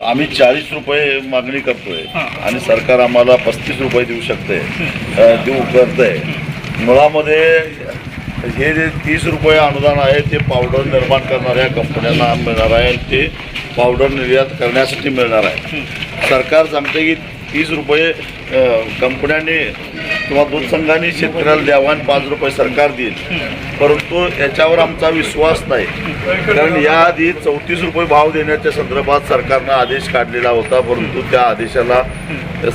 आम्ही चाळीस रुपये मागणी करतोय. आणि सरकार आम्हाला पस्तीस रुपये देऊ शकते. देऊ करतंय. मुळामध्ये हे जे तीस रुपये अनुदान आहे ते पावडर निर्माण करणाऱ्या कंपन्यांना मिळणार आहे ते पावडर निर्यात करण्यासाठी मिळणार आहे. सरकार सांगते की तीस रुपये कंपन्याने कंपन्यांनी किंवा दूध संघाने शेतकऱ्याला द्यावा आणि पाच रुपये सरकार देईल. परंतु याच्यावर आमचा विश्वास नाही. कारण याआधी चौतीस रुपये भाव देण्याच्या संदर्भात सरकारनं आदेश काढलेला होता. परंतु त्या आदेशाला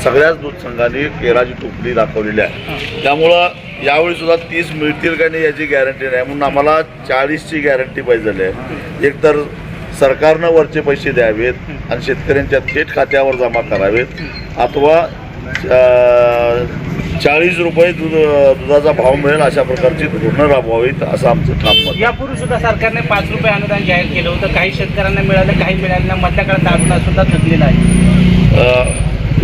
सगळ्याच दूध संघाने केराची टोपली दाखवलेली आहे. त्यामुळं यावेळी सुद्धा तीस मिळतील का नाही याची गॅरंटी नाही. म्हणून आम्हाला चाळीसची गॅरंटी पाहिजे आहे. एकतर सरकारनं वरचे पैसे द्यावेत आणि शेतकऱ्यांच्या थेट खात्यावर जमा करावेत. अथवा चाळीस रुपये दूध दुधाचा भाव मिळेल अशा प्रकारची धोरणं राबवावीत असं आमचं ठाम मत आहे. यापूर्वी सुद्धा सरकारने पाच रुपये अनुदान जाहीर केलं होतं. काही शेतकऱ्यांना मिळालं काही मिळालं नाही. मधल्या काळात अनुदान सुद्धा थकलेलं आहे.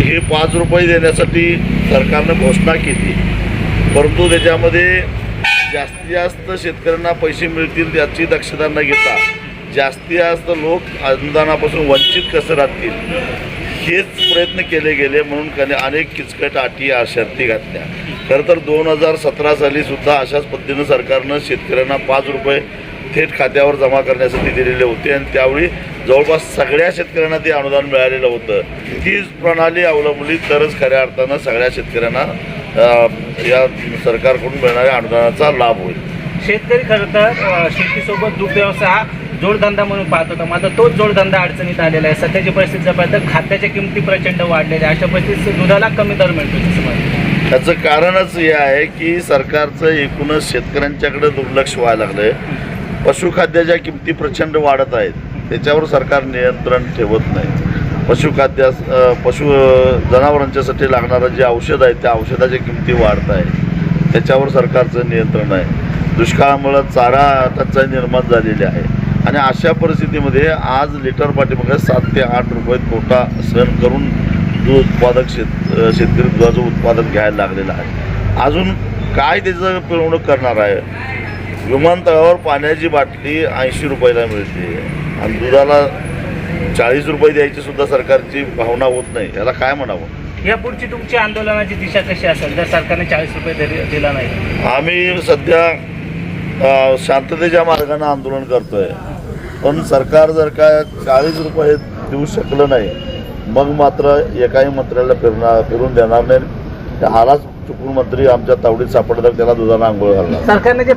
हे पाच रुपये देण्यासाठी सरकारनं घोषणा केली. परंतु त्याच्यामध्ये जास्तीत जास्त शेतकऱ्यांना पैसे मिळतील याची दक्षता न घेता जास्तीत जास्त लोक अनुदानापासून वंचित कसं राहतील? हेच प्रयत्न केले गेले म्हणून त्याने अनेक किचकट अटी आ- शर्ती घातल्या. खरं तर दोन हजार सतरा साली सुद्धा अशाच पद्धतीनं सरकारनं शेतकऱ्यांना पाच रुपये थेट खात्यावर जमा करण्यासाठी दिलेले होते आणि त्यावेळी जवळपास सगळ्या शेतकऱ्यांना ते अनुदान मिळालेलं होतं. तीच प्रणाली अवलंबली तरच खऱ्या अर्थानं सगळ्या शेतकऱ्यांना या सरकारकडून मिळणाऱ्या अनुदानाचा लाभ होईल. शेतकरी खरं तर शेतीसोबत दुग्ध व्यवसाय हा जोडधंदा म्हणून पाहत. होता मात्र तोच जोडधंदा अडचणीत आलेला आहे. सध्याची परिस्थिती जर तर खाद्याच्या किमती प्रचंड वाढलेल्या अशा परिस्थितीत दुधाला कमी दर मिळतो त्याचं कारणच हे आहे की सरकारचं एकूणच शेतकऱ्यांच्याकडे दुर्लक्ष व्हायला लागलं आहे पशुखाद्याच्या किमती प्रचंड वाढत आहेत. त्याच्यावर सरकार नियंत्रण ठेवत नाही. पशुखाद्या पशु जनावरांच्यासाठी लागणारं जे औषध आहे त्या औषधाच्या किमती वाढत आहे त्याच्यावर सरकारचं नियंत्रण आहे. दुष्काळामुळं चारा टंचाई निर्माण झालेली आहे. आणि अशा परिस्थितीमध्ये आज लिटर पाठीमागे सात ते आठ रुपये तोटा सहन करून दूध उत्पादक शेत शेतकरी दुधाचं उत्पादन घ्यायला लागलेलं आहे. अजून काय त्याचं पिळवणूक करणार आहे? विमानतळावर पाण्याची बाटली ऐंशी रुपयाला मिळते. आणि दुधाला चाळीस रुपये द्यायची सुद्धा सरकारची भावना होत नाही. याला काय म्हणावं? यापुढची तुमची आंदोलनाची दिशा कशी असेल? जर सरकारने चाळीस रुपये दिला नाही. आम्ही सध्या शांततेच्या मार्गाने आंदोलन करतोय. पण सरकार जर का चाळीस रुपये देऊ शकलं नाही मग मात्र एकाही मंत्र्याला फिरणार फिरून देणार नाही. हालाच चुकून मंत्री आमच्या तावडीत सापडतात त्याला दुधाला आंघोळ घालणार. सरकारने जे